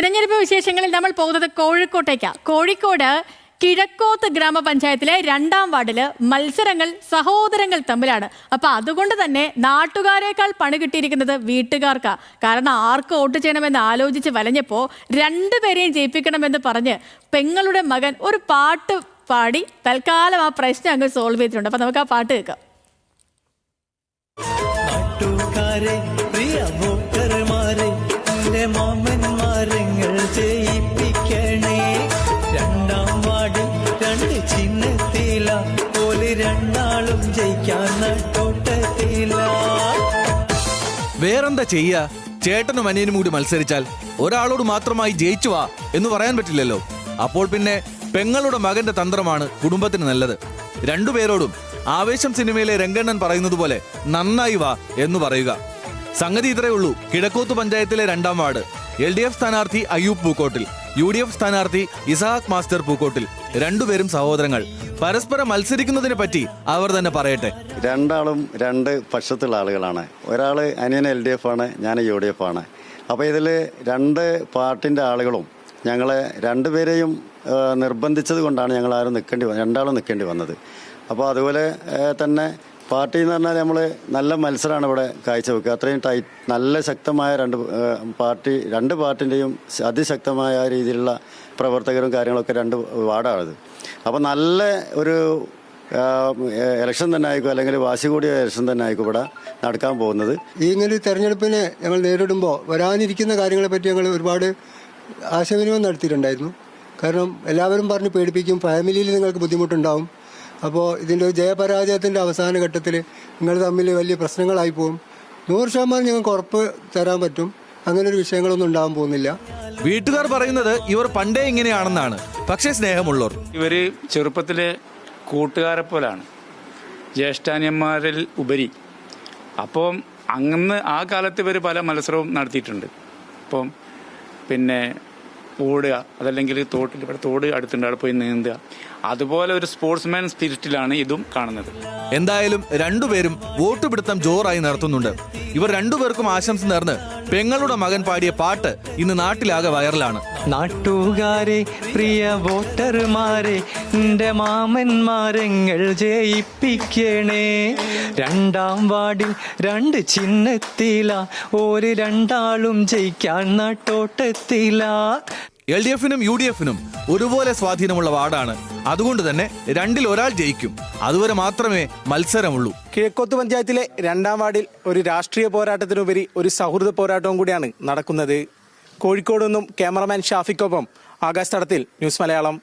തിരഞ്ഞെടുപ്പ് വിശേഷങ്ങളിൽ നമ്മൾ പോകുന്നത് കോഴിക്കോട്ടേക്കാണ് കോഴിക്കോട് കിഴക്കോത്ത് ഗ്രാമപഞ്ചായത്തിലെ രണ്ടാം വാർഡിൽ മത്സരങ്ങൾ സഹോദരങ്ങൾ തമ്മിലാണ്. അപ്പൊ അതുകൊണ്ട് തന്നെ നാട്ടുകാരേക്കാൾ പണി കിട്ടിയിരിക്കുന്നത് വീട്ടുകാർക്കാ. കാരണം ആർക്ക് വോട്ട് ചെയ്യണമെന്ന് ആലോചിച്ച് വലഞ്ഞപ്പോ രണ്ടുപേരെയും ജയിപ്പിക്കണമെന്ന് പറഞ്ഞ് പെങ്ങളുടെ മകൻ ഒരു പാട്ട് പാടി തൽക്കാലം ആ പ്രശ്നം അങ്ങ് സോൾവ് ചെയ്തിട്ടുണ്ട്. അപ്പൊ നമുക്ക് ആ പാട്ട് കേൾക്കാം. എന്റെ ചിഹ്നത്തില പോലെ രണ്ടാളും ജയിക്കാൻ നട്ടോട്ടത്തില വേറെന്താ ചെയ്യാ? ചേട്ടനും അനിയനും കൂടി മത്സരിച്ചാൽ ഒരാളോട് മാത്രമായി ജയിച്ചു വാ എന്ന് പറയാൻ പറ്റില്ലല്ലോ. അപ്പോൾ പിന്നെ പെങ്ങളുടെ മകന്റെ തന്ത്രമാണ് കുടുംബത്തിന് നല്ലത്. രണ്ടുപേരോടും ആവേശം സിനിമയിലെ രംഗണ്ണൻ പറയുന്നത് പോലെ നന്നായി വാ എന്ന് പറയുക. സംഗതി ഇത്രയേ ഉള്ളൂ. കിഴക്കോത്ത് പഞ്ചായത്തിലെ രണ്ടാം വാർഡ്. എൽ ഡി എഫ് സ്ഥാനാർത്ഥി Ayyub Pookkottil U D F സ്ഥാനാർത്ഥി ഇസഹാഖ് മാസ്റ്റർ പൂക്കോട്ടിൽ രണ്ടുപേരും സഹോദരങ്ങൾ. പരസ്പരം മത്സരിക്കുന്നതിനെ പറ്റി അവർ തന്നെ പറയട്ടെ. രണ്ടാളും രണ്ട് പക്ഷത്തുള്ള ആളുകളാണ്. ഒരാൾ അനിയൻ എൽ ഡി എഫ് ആണ് ഞാൻ യു ഡി എഫ് ആണ്. അപ്പോൾ ഇതിൽ രണ്ട് പാർട്ടിന്റെ ആളുകളും ഞങ്ങളെ രണ്ടുപേരെയും നിർബന്ധിച്ചത് കൊണ്ടാണ് ഞങ്ങൾ ആരും നിൽക്കേണ്ടി വന്നത് രണ്ടാളും നിൽക്കേണ്ടി വന്നത്. അപ്പോൾ അതുപോലെ തന്നെ പാർട്ടി എന്ന് പറഞ്ഞാൽ നമ്മൾ നല്ല മത്സരമാണ് ഇവിടെ കാഴ്ചവെക്കുക. അത്രയും ടൈറ്റ് നല്ല ശക്തമായ രണ്ട് പാർട്ടി രണ്ട് പാർട്ടിന്റെയും അതിശക്തമായ രീതിയിലുള്ള പ്രവർത്തകരും കാര്യങ്ങളൊക്കെ രണ്ട് വാർഡാണത്. അപ്പോൾ നല്ല ഒരു ഇലക്ഷൻ തന്നെ ആയിക്കോ അല്ലെങ്കിൽ വാശി കൂടിയ ഇലക്ഷൻ തന്നെ ആയിക്കോ ഇവിടെ നടക്കാൻ പോകുന്നത്. ഇങ്ങനെ തെരഞ്ഞെടുപ്പിനെ ഞങ്ങൾ നേരിടുമ്പോൾ വരാനിരിക്കുന്ന കാര്യങ്ങളെപ്പറ്റി ഞങ്ങൾ ഒരുപാട് ആശയവിനിമയം നടത്തിയിട്ടുണ്ടായിരുന്നു. കാരണം എല്ലാവരും പറഞ്ഞ് പേടിപ്പിക്കും ഫാമിലിയിൽ നിങ്ങൾക്ക് ബുദ്ധിമുട്ടുണ്ടാവും. അപ്പോൾ ഇതിന്റെ ഒരു ജയപരാജയത്തിന്റെ അവസാന ഘട്ടത്തിൽ നിങ്ങൾ തമ്മിൽ വലിയ പ്രശ്നങ്ങളായി പോകും നൂറ് ശതമാനം ഞങ്ങൾക്ക് ഉറപ്പ് തരാൻ പറ്റും. അങ്ങനെ ഒരു വിഷയങ്ങളൊന്നും ഉണ്ടാകാൻ പോകുന്നില്ല. വീട്ടുകാർ പറയുന്നത് ഇവർ പണ്ടേ ഇങ്ങനെയാണെന്നാണ്. പക്ഷേ സ്നേഹമുള്ളവർ. ഇവർ ചെറുപ്പത്തിലെ കൂട്ടുകാരെ പോലാണ്. ജ്യേഷ്ഠാനിയന്മാരിൽ ഉപരി. അപ്പം അന്ന് ആ കാലത്ത് ഇവർ പല മത്സരവും നടത്തിയിട്ടുണ്ട്. അപ്പം പിന്നെ ഓടുക അതല്ലെങ്കിൽ തോട്ടിൽ ഇവിടെ തോട് അടുത്തുണ്ട് അവിടെ പോയി നീന്തുക. അതുപോലെ ഒരു സ്പോർട്സ്മാൻ സ്പിരിറ്റിലാണ് ഇതും കാണുന്നത്. എന്തായാലും രണ്ടുപേരും വോട്ട് പിടുത്തം ജോറായി നടത്തുന്നുണ്ട്. ഇവർ രണ്ടുപേർക്കും ആശംസ നേർന്ന് പെങ്ങളുടെ മകൻ പാടിയ പാട്ട് ഇന്ന് നാട്ടിലാകെ വൈറലാണ്. നാട്ടുകാരെ പ്രിയ വോട്ടർമാരെ എന്റെ മാമന്മാരെങ്ങൾ ജയിപ്പിക്കണേ. രണ്ടാം വാർഡിൽ രണ്ട് ചിഹ്നത്തില ഒരു രണ്ടാളും ജയിക്കാൻ നട്ടോട്ടത്തില. എൽ ഡി എഫിനും യു ഡി എഫിനും ഒരുപോലെ സ്വാധീനമുള്ള വാർഡാണ്. അതുകൊണ്ട് തന്നെ രണ്ടിൽ ഒരാൾ ജയിക്കും. അതുവരെ മാത്രമേ മത്സരമുള്ളൂ. കിഴക്കോത്ത് പഞ്ചായത്തിലെ രണ്ടാം വാർഡിൽ ഒരു രാഷ്ട്രീയ പോരാട്ടത്തിനുപരി ഒരു സൗഹൃദ പോരാട്ടവും കൂടിയാണ് നടക്കുന്നത്. കോഴിക്കോട് നിന്നും ക്യാമറമാൻ ഷാഫിക്കൊപ്പം ആകാശ് തടത്തിൽ ന്യൂസ് മലയാളം.